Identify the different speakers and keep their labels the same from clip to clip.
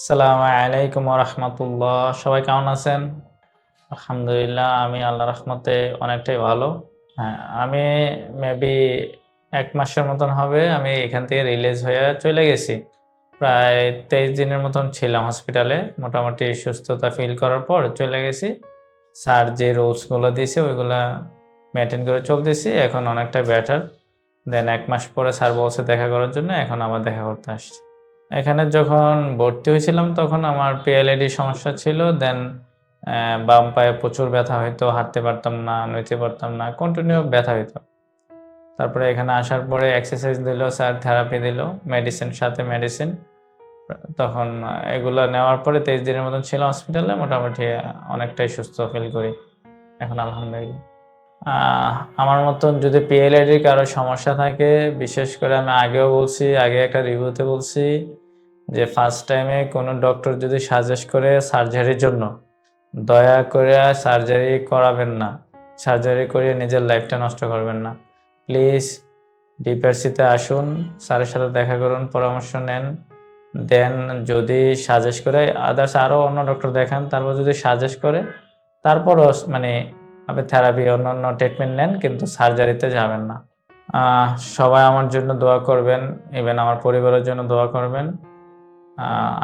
Speaker 1: আসসালামু আলাইকুম রহমতুল্লাহ। সবাই কেমন আছেন? আলহামদুলিল্লাহ, আমি আল্লাহ রহমতে অনেকটাই ভালো। হ্যাঁ আমি মেবি এক মাসের মতন হবে, আমি এখান থেকে রিলিজ হয়ে চলে গেছি। প্রায় তেইশ দিনের মতন ছিলাম হসপিটালে মোটামুটি সুস্থতা ফিল করার পর চলে গেছি। স্যার যে রুলসগুলো দিয়েছে, ওইগুলা মেনটেন করে চলতেছি, এখন অনেকটা বেটার দেন এক মাস পরে স্যার বলছে দেখা করার জন্য, এখন আবার দেখা করতে আসছি। এখানে যখন ভর্তি হয়েছিলাম, তখন আমার পিএলএডি সমস্যা ছিল। দেন বাম পায়ে প্রচুর ব্যথা হইতো, হাঁটতে পারতাম না, নইতে পারতাম না কন্টিনিউ ব্যথা হইতো। তারপরে এখানে আসার পরে এক্সারসাইজ দিল, স্যার থেরাপি দিল মেডিসিন সাথে মেডিসিন তখন এগুলো নেওয়ার পরে তেইশ দিনের মতন ছিলাম হসপিটালে মোটামুটি অনেকটাই সুস্থ ফিল করি। এখন আলহামদুলিল্লাহ। আমার মতন যদি পিএলআইডির কারও সমস্যা থাকে, বিশেষ করে আমি আগেও বলছি, আগে একটা রিভিউতে বলছি যে ফার্স্ট টাইমে কোনো ডক্টর যদি সাজেস্ট করে সার্জারির জন্য, দয়া করে সার্জারি করাবেন না। সার্জারি করিয়ে নিজের লাইফটা নষ্ট করবেন না। প্লিজ ডিপিআরসিতে আসুন, স্যারের সাথে দেখা করুন, পরামর্শ নেন। দেন যদি সাজেস্ট করে আদার্স আরও অন্য ডক্টর দেখান, তারপর যদি সাজেস্ট করে, তারপরও মানে আপনি থেরাপি অন্যান্য ট্রিটমেন্ট নেন, কিন্তু সার্জারিতে যাবেন না। সবাই আমার জন্য দোয়া করবেন ইভেন আমার পরিবারের জন্য দোয়া করবেন।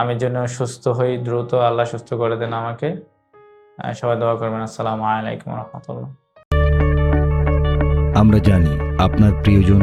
Speaker 1: আমি জন্য সুস্থ হই, দ্রুত আল্লাহ সুস্থ করে দেন আমাকে। সবাই দোয়া করবেন, আসসালামু আলাইকুম রহমতুল্লাহ।
Speaker 2: আমরা জানি আপনার প্রিয়জন